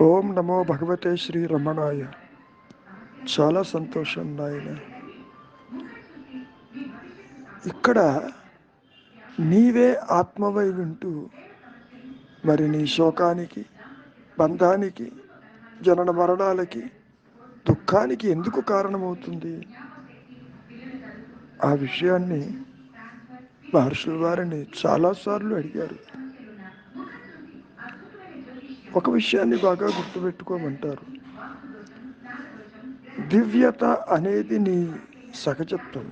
ఓం నమో భగవతే శ్రీ రమణాయ. చాలా సంతోషం నాయన. ఇక్కడ నీవే ఆత్మవై వింటూ మరి నీ శోకానికి బంధానికి జనన మరణాలకి దుఃఖానికి ఎందుకు కారణమవుతుంది? ఆ విషయాన్ని మహర్షుల వారిని చాలాసార్లు అడిగారు. ఒక విషయాన్ని బాగా గుర్తుపెట్టుకోమంటారు. దివ్యత అనేది నీ సహజత్వం.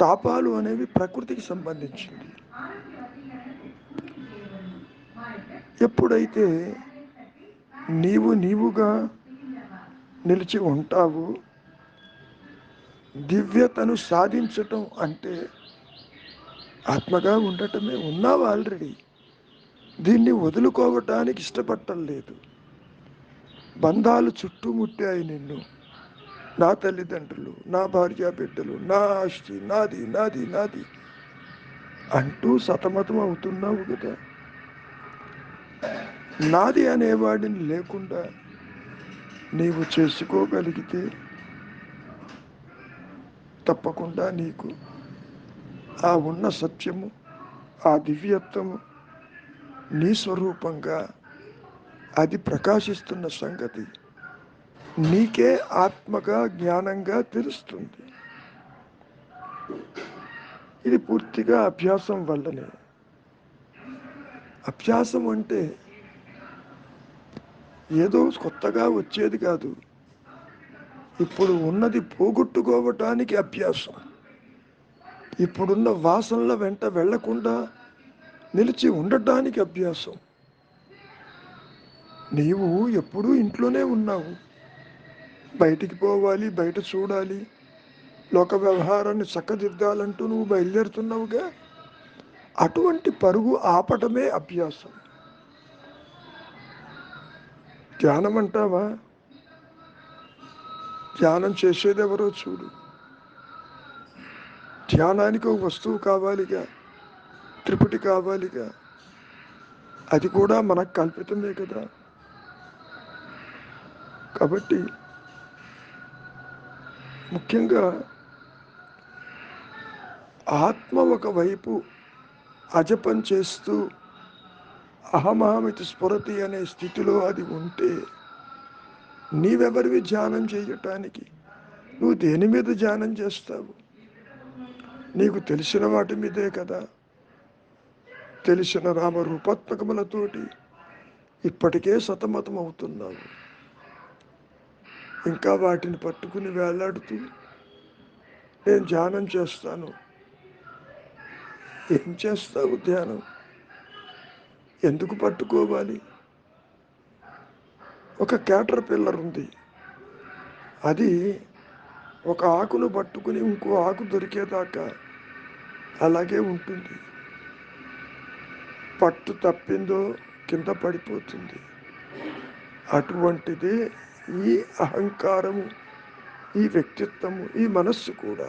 తాపాలు అనేవి ప్రకృతికి సంబంధించింది. ఎప్పుడైతే నీవు నీవుగా నిలిచి ఉంటావు దివ్యతను సాధించటం అంటే ఆత్మగా ఉండటమే ఉన్నావు ఆల్రెడీ. దీన్ని వదులుకోవటానికి ఇష్టపడటం లేదు. బంధాలు చుట్టుముట్టాయి నిన్ను. నా తల్లిదండ్రులు నా భార్య బిడ్డలు నా ఆస్తి నాది నాది నాది అంటూ సతమతం అవుతున్నావు కదా. నాది అనేవాడిని లేకుండా నీవు చేసుకోగలిగితే తప్పకుండా నీకు ఆ ఉన్న సత్యము ఆ దివ్యత్వము నీ స్వరూపంగా అది ప్రకాశిస్తున్న సంగతి నీకే ఆత్మగా జ్ఞానంగా తెలుస్తుంది. ఇది పూర్తిగా అభ్యాసం వల్లనే. అభ్యాసం అంటే ఏదో కొత్తగా వచ్చేది కాదు. ఇప్పుడు ఉన్నది పోగొట్టుకోవటానికి అభ్యాసం. ఇప్పుడున్న వాసనల వెంట వెళ్ళకుండా నిలిచి ఉండటానికి అభ్యాసం. నీవు ఎప్పుడూ ఇంట్లోనే ఉన్నావు. బయటికి పోవాలి బయట చూడాలి. లోక వ్యవహారాన్ని చక్కదిద్దాలంటూ నువ్వు బయలుదేరుతున్నావుగా? అటువంటి పరుగు ఆపటమే అభ్యాసం. ధ్యానం అంటావా? ధ్యానం చేసేది ఎవరో చూడు. ధ్యానానికి ఒక వస్తువు కావాలిగా. త్రిపుటి కావాలిగా. అది కూడా మనకు కల్పితమే కదా. కాబట్టి ముఖ్యంగా ఆత్మ ఒకవైపు అజపం చేస్తూ అహమహమితి స్ఫురతి అనే స్థితిలో అది ఉంటే నీవెవరివి ధ్యానం చేయటానికి? నువ్వు దేని మీద ధ్యానం చేస్తావు? నీకు తెలిసిన వాటి మీదే కదా. తెలిసిన రామరూపాత్మకములతోటి ఇప్పటికే సతమతం అవుతున్నావు ఇంకా వాటిని పట్టుకుని వేలాడుతూ నేను ధ్యానం చేస్తాను. ఏం చేస్తావు ధ్యానం? ఎందుకు పట్టుకోవాలి? ఒక క్యాటర్ పిల్లర్ ఉంది. అది ఒక ఆకును పట్టుకుని ఇంకో ఆకు దొరికేదాకా అలాగే ఉంటుంది. పట్టు తప్పిందో కింద పడిపోతుంది. అటువంటిది ఈ అహంకారము ఈ వ్యక్తిత్వము ఈ మనస్సు కూడా.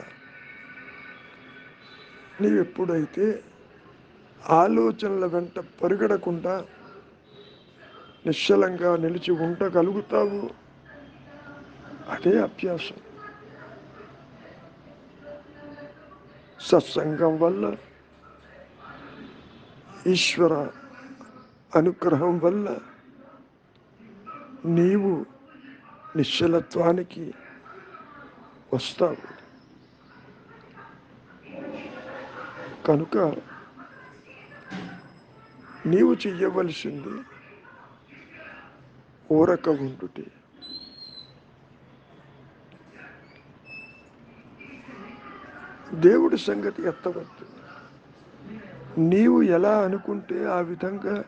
నీవు ఎప్పుడైతే ఆలోచనల వెంట పరుగడకుండా నిశ్చలంగా నిలిచి ఉండగలుగుతావు అదే అభ్యాసం. సత్సంగం వల్ల ఈశ్వర అనుగ్రహం వల్ల నీవు నిశ్చలత్వానికి వస్తావు. కనుక నీవు చెయ్యవలసింది ఊరక ఉండుటి. దేవుడి సంగతి ఎత్తవద్దు. నీవు ఎలా అనుకుంటే ఆ విధంగా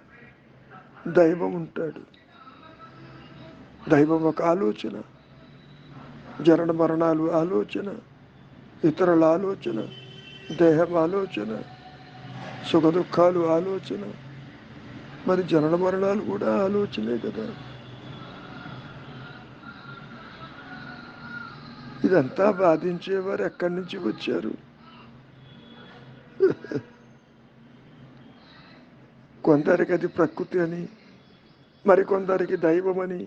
దైవం ఉంటాడు. దైవం ఒక ఆలోచన జనన మరణాలు ఆలోచన ఇతరుల ఆలోచన దేహం ఆలోచన సుఖ దుఃఖాలు ఆలోచన. మరి జనన మరణాలు కూడా ఆలోచనే కదా. ఇదంతా బాధించేవారు ఎక్కడి నుంచి వచ్చారు? కొందరికి అది ప్రకృతి అని మరికొందరికి దైవమని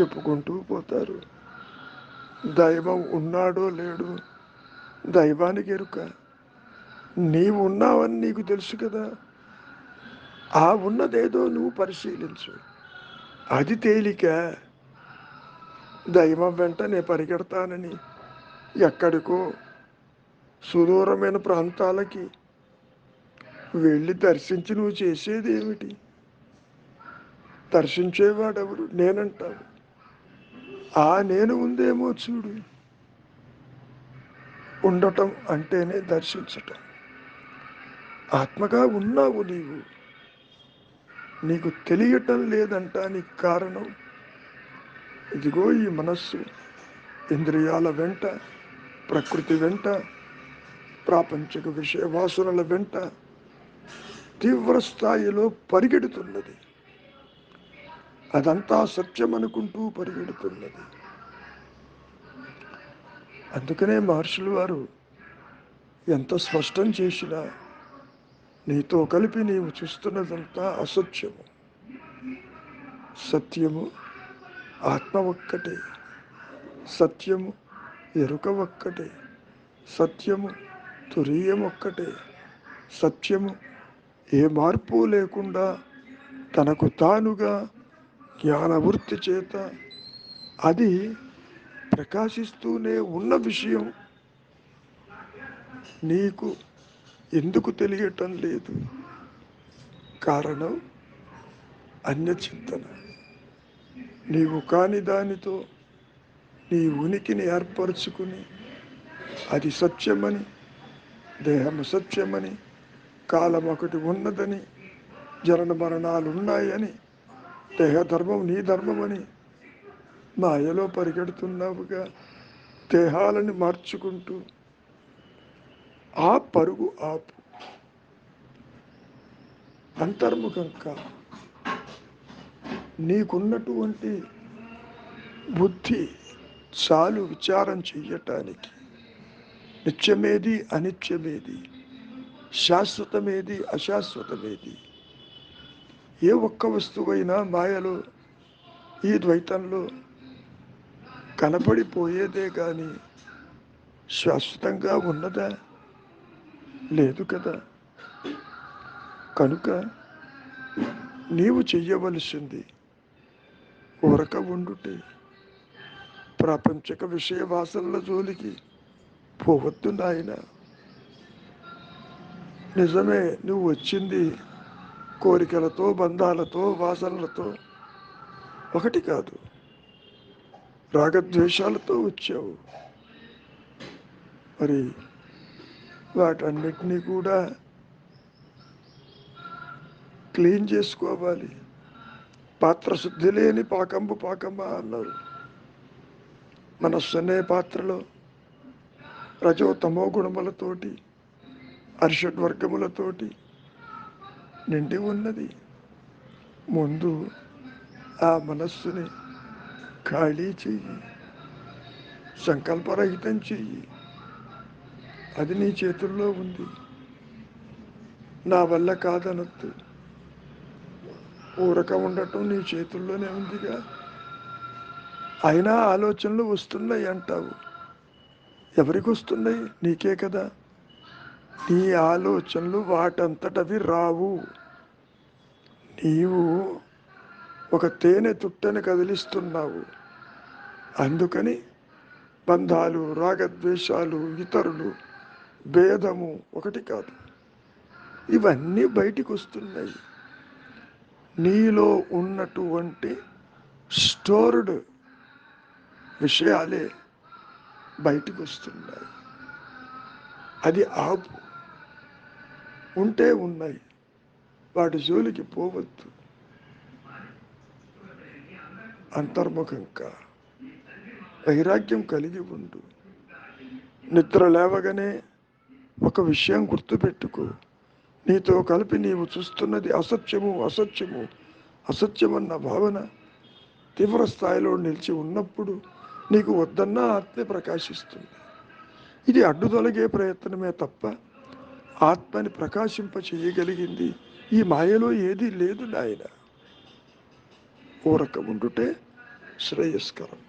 చెప్పుకుంటూ పోతారు. దైవం ఉన్నాడో లేడు దైవానికి ఎరుక. నీవు ఉన్నావని నీకు తెలుసు కదా. ఆ ఉన్నదేదో నువ్వు పరిశీలించు. అది తేలిక. దైవం వెంట నేను పరిగెడతానని ఎక్కడికో సుదూరమైన ప్రాంతాలకి వెళ్ళి దర్శించి నువ్వు చేసేది ఏమిటి? దర్శించేవాడెవరు? నేనంటాడు ఆ నేను ఉందేమో చూడు. ఉండటం అంటేనే దర్శించటం. ఆత్మగా ఉన్నావు నీవు. నీకు తెలియటం లేదంటానికి కారణం. ఇదిగో ఈ మనస్సు. ఇంద్రియాల వెంట ప్రకృతి వెంట ప్రాపంచిక విషయ వాసనల వెంట తీవ్ర స్థాయిలో పరిగెడుతున్నది. అదంతా సత్యం అనుకుంటూ పరిగెడుతున్నది. అందుకనే మహర్షులు వారు ఎంత స్పష్టం చేసినా నీతో కలిపి నీవు చూస్తున్నదంతా అసత్యము. సత్యము ఆత్మ ఒక్కటే. సత్యము ఎరుక ఒక్కటే. సత్యము తురీయం ఒక్కటే. సత్యము ఏ మార్పు లేకుండా తనకు తానుగా జ్ఞానవృత్తి చేత అది ప్రకాశిస్తూనే ఉన్న విషయం నీకు ఎందుకు తెలియటం లేదు? కారణం అన్యచింతన. నీవు కాని దానితో నీ ఉనికిని ఏర్పరచుకుని అది సత్యమని దేహము సత్యమని కాలం ఒకటి ఉన్నదని జనన మరణాలు ఉన్నాయని దేహధర్మం నీ ధర్మమని మాయలో పరిగెడుతున్నావుగా. దేహాలని మార్చుకుంటూ ఆ పరుగు ఆపు. అంతర్ముఖంగా నీకున్నటువంటి బుద్ధి చాలు విచారం చెయ్యటానికి. నిత్యమేది అనిత్యమేది. శాశ్వతమేది అశాశ్వతమేది? ఏ ఒక్క వస్తువైనా మాయలో ఈ ద్వైతంలో కనపడిపోయేదే కానీ శాశ్వతంగా ఉన్నదా? లేదు కదా. కనుక నీవు చెయ్యవలసింది ఉరక ఉండుటే ప్రాపంచిక విషయ వాసనల జోలికి పోవద్దు నాయనా. నిజమే నువ్వు వచ్చింది కోరికలతో బంధాలతో వాసనలతో. ఒకటి కాదు రాగద్వేషాలతో వచ్చావు. మరి వాటన్నిటినీ కూడా క్లీన్ చేసుకోవాలి. పాత్ర శుద్ధి లేని పాకంబు పాకమ్మ అన్నారు. మనస్సు అనే పాత్రలో రజో తమో గుణములతోటి. అర్షడ్ వర్గములతోటి నిండి ఉన్నది. ముందు ఆ మనస్సుని ఖాళీ చెయ్యి సంకల్పరహితం చెయ్యి. అది నీ చేతుల్లో ఉంది. నా వల్ల కాదనొద్దు. ఊరక ఉండటం నీ చేతుల్లోనే ఉందిగా. అయినా ఆలోచనలు వస్తున్నాయి అంటావు ఎవరికి వస్తున్నాయి? నీకే కదా. నీ ఆలోచనలు వాటంతటవి రావు. నీవు ఒక తేనె తుట్టని కదిలిస్తున్నావు. అందుకని బంధాలు రాగద్వేషాలు ఇతరులు భేదము ఒకటి కాదు. ఇవన్నీ బయటికి వస్తున్నాయి నీలో ఉన్నటువంటి స్టోర్డ్ విషయాలే బయటికి వస్తున్నాయి అది ఆపు. ఉంటే ఉన్నాయి. వాటి జోలికి పోవద్దు. అంతర్ముఖంగా వైరాగ్యం కలిగి ఉండు. నిద్ర లేవగానే ఒక విషయం గుర్తుపెట్టుకో. నీతో కలిపి నీవు చూస్తున్నది అసత్యము అసత్యము. అసత్యమన్న భావన తీవ్ర స్థాయిలో నిలిచి ఉన్నప్పుడు నీకు వద్దన్న ఆత్మ ప్రకాశిస్తుంది. ఇది అడ్డు తొలగే ప్రయత్నమే తప్ప ఆత్మని ప్రకాశింప చేయగలిగింది ఈ మాయలో ఏదీ లేదు నాయన. ఊరక ఉండుటే శ్రేయస్కరం.